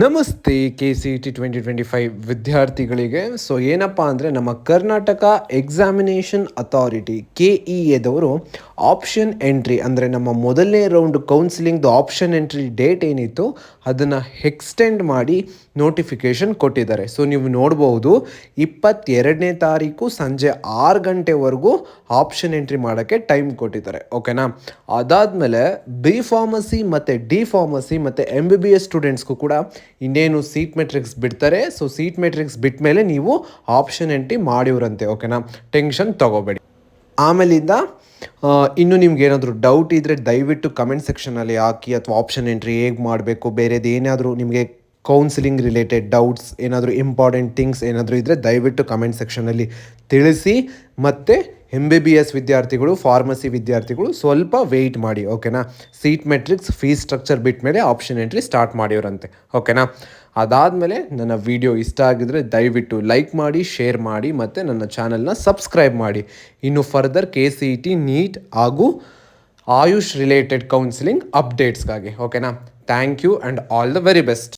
ನಮಸ್ತೆ K C T twenty twenty five ವಿದ್ಯಾರ್ಥಿಗಳಿಗೆ. So ಏನಪ್ಪ ಅಂದರೆ, ನಮ್ಮ Karnataka examination authority K E ಎದವರು option entry ಅಂದರೆ ನಮ್ಮ ಮೊದಲನೇ ರೌಂಡ್ ಕೌನ್ಸಿಲಿಂಗ್ದು ಆಪ್ಷನ್ ಎಂಟ್ರಿ ಡೇಟ್ ಏನಿತ್ತು, ಅದನ್ನು ಎಕ್ಸ್ಟೆಂಡ್ ಮಾಡಿ ನೋಟಿಫಿಕೇಷನ್ ಕೊಟ್ಟಿದ್ದಾರೆ. ಸೊ ನೀವು ನೋಡ್ಬೋದು, ಇಪ್ಪತ್ತೆರಡನೇ ತಾರೀಕು ಸಂಜೆ ಆರು ಗಂಟೆವರೆಗೂ ಆಪ್ಷನ್ ಎಂಟ್ರಿ ಮಾಡೋಕ್ಕೆ ಟೈಮ್ ಕೊಟ್ಟಿದ್ದಾರೆ. ಓಕೆನಾ ಅದಾದಮೇಲೆ ಬಿ ಫಾರ್ಮಸಿ ಮತ್ತು ಡಿ ಫಾರ್ಮಸಿ ಮತ್ತು ಎಂ ಬಿ ಬಿ ಎಸ್ ಸ್ಟೂಡೆಂಟ್ಸ್ಗೂ ಕೂಡ ಇನ್ನೇನು ಸೀಟ್ ಮೆಟ್ರಿಕ್ಸ್ ಬಿಡ್ತಾರೆ ಸೊ ಸೀಟ್ ಮೆಟ್ರಿಕ್ಸ್ ಬಿಟ್ಟ ಮೇಲೆ ನೀವು ಆಪ್ಷನ್ ಎಂಟ್ರಿ ಮಾಡಿವ್ರಂತೆ ಓಕೆನಾ ಟೆನ್ಷನ್ ತಗೋಬೇಡಿ. ಆಮೇಲಿಂದ ಇನ್ನು ನಿಮ್ಗೆ ಏನಾದರೂ ಡೌಟ್ ಇದ್ದರೆ ದಯವಿಟ್ಟು ಕಮೆಂಟ್ ಸೆಕ್ಷನಲ್ಲಿ ಹಾಕಿ, ಅಥವಾ ಆಪ್ಷನ್ ಎಂಟ್ರಿ ಹೇಗೆ ಮಾಡಬೇಕು, ಬೇರೆದು ಏನಾದರೂ ನಿಮಗೆ ಕೌನ್ಸಿಲಿಂಗ್ ರಿಲೇಟೆಡ್ ಡೌಟ್ಸ್ ಏನಾದರೂ ಇಂಪಾರ್ಟೆಂಟ್ ಥಿಂಗ್ಸ್ ಏನಾದರೂ ಇದ್ದರೆ ದಯವಿಟ್ಟು ಕಮೆಂಟ್ ಸೆಕ್ಷನಲ್ಲಿ ತಿಳಿಸಿ, ಮತ್ತು ಎಂ ಬಿ ಬಿ ಎಸ್ ವಿದ್ಯಾರ್ಥಿಗಳು ಫಾರ್ಮಸಿ ವಿದ್ಯಾರ್ಥಿಗಳು ಸ್ವಲ್ಪ ವೆಯ್ಟ್ ಮಾಡಿ ಓಕೆನಾ ಸೀಟ್ ಮೆಟ್ರಿಕ್ಸ್ ಫೀಸ್ ಸ್ಟ್ರಕ್ಚರ್ ಬಿಟ್ಟ ಮೇಲೆ ಆಪ್ಷನ್ ಎಂಟ್ರಿ ಸ್ಟಾರ್ಟ್ ಮಾಡಿವ್ರಂತೆ ಓಕೆನಾ ಅದಾದಮೇಲೆ ನನ್ನ ವಿಡಿಯೋ ಇಷ್ಟ ಆಗಿದ್ರೆ ದಯವಿಟ್ಟು ಲೈಕ್ ಮಾಡಿ ಶೇರ್ ಮಾಡಿ, ಮತ್ತು ನನ್ನ ಚಾನಲ್ನ ಸಬ್ಸ್ಕ್ರೈಬ್ ಮಾಡಿ. ಇನ್ನು further K C E T NEET ಹಾಗೂ ಆಯುಷ್ ರಿಲೇಟೆಡ್ ಕೌನ್ಸಿಲಿಂಗ್ ಅಪ್ಡೇಟ್ಸ್ಗಾಗಿ ಓಕೆನಾ thank you and all the very best